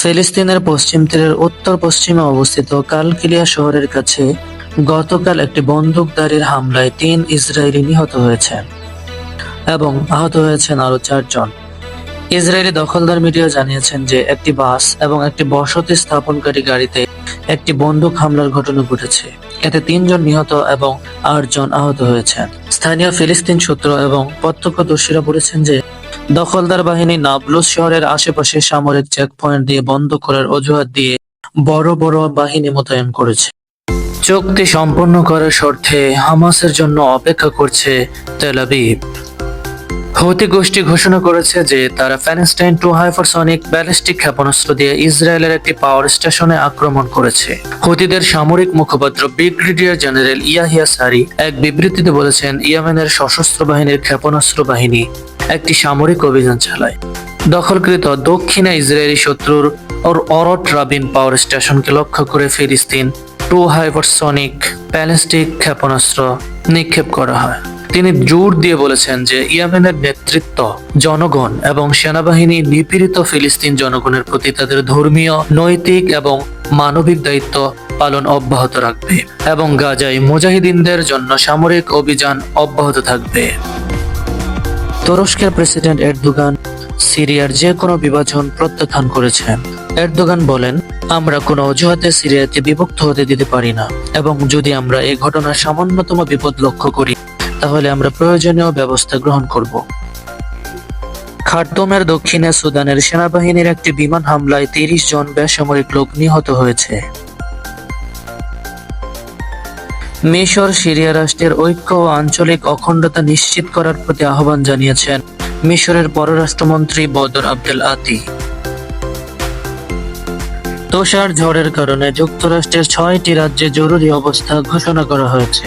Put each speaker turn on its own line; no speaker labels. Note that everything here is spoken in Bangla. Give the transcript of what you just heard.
ফিলিস্তিনের পশ্চিম তীরের উত্তর পশ্চিমে অবস্থিত কালকিলিয়া শহরের কাছে গতকাল একটি বন্দুকধারীর হামলায় তিন ইসরায়েলি নিহত হয়েছেন এবং আহত হয়েছেন আরও চারজন। ইসরায়েলি দখলদার মিডিয়া জানিয়েছেন যে একটি বাস এবং একটি বসতি স্থাপনকারী গাড়িতে একটি বন্দুক হামলার ঘটনা ঘটেছে। এতে তিনজন নিহত এবং আটজন আহত হয়েছেন। স্থানীয় ফিলিস্তিন সূত্র এবং প্রত্যক্ষদর্শীরা বলেছেন যে দখলদার বাহিনী নাবলুস শহরের আশেপাশে সামরিক চেকপয়েন্ট দিয়ে বন্ধ করার অজুহাত দিয়ে বড় বড় বাহিনী মোতায়েন করেছে। চুক্তি সম্পন্ন করার শর্তে হামাসের জন্য অপেক্ষা করছে তেলাবিব হৌতি গোষ্ঠী ঘোষণা করেছে যে তারা ফ্যানেস্টাইন টু হাইপারসনিক ব্যালিস্টিক ক্ষেপণাস্ত্র দিয়ে ইসরায়েলের একটি পাওয়ার স্টেশনে আক্রমণ করেছে। হৌতিদের সামরিক মুখপাত্র ব্রিগেডিয়ার জেনারেল ইয়াহিয়া সারি এক বিবৃতিতে বলেছেন, ইয়েমেনের সশস্ত্র বাহিনীর ক্ষেপণাস্ত্র বাহিনী একটি সামরিক অভিযান চালায়। দখলকৃত দক্ষিণে ইসরায়েলি শত্রুর ওর অরট রাবিন পাওয়ার স্টেশনকে লক্ষ্য করে ফিলিস্তিন টু হাইপারসনিক প্যালেস্টিক ক্ষেপণাস্ত্র নিক্ষেপ করা হয়। তিনি জোর দিয়ে বলেছেন যে ইয়ামেনের নেতৃত্ব, জনগণ এবং সেনাবাহিনী নিপীড়িত ফিলিস্তিন জনগণের প্রতি তাদের ধর্মীয়, নৈতিক এবং মানবিক দায়িত্ব পালন অব্যাহত রাখবে এবং গাজায় মুজাহিদিনদের জন্য সামরিক অভিযান অব্যাহত থাকবে। তুরস্কের প্রেসিডেন্ট এরদোগান সিরিয়ার যে কোনো বিভাজন প্রত্যাখ্যান করেছেন। এরদোগান বলেন, আমরা কোনো অজুহাতে সিরিয়াতে বিভক্ত হতে দিতে পারি না এবং যদি আমরা এই ঘটনার সামান্যতম বিপদ লক্ষ্য করি, তাহলে আমরা প্রয়োজনীয় ব্যবস্থা গ্রহণ করব। খার্তুমের দক্ষিণে সুদানের সেনাবাহিনীর একটি বিমান হামলায় তিরিশ জন বেসামরিক লোক নিহত হয়েছে। মিশর, সিরিয়া রাষ্ট্রের ঐক্য ও আঞ্চলিক অখণ্ডতা নিশ্চিত করার প্রতি আহ্বান জানিয়েছেন মিশরের পররাষ্ট্রমন্ত্রী বদর আব্দুল আতি। তুষার ঝড়ের কারণে যুক্তরাষ্ট্রের ছয়টি রাজ্যে জরুরি অবস্থা ঘোষণা করা হয়েছে।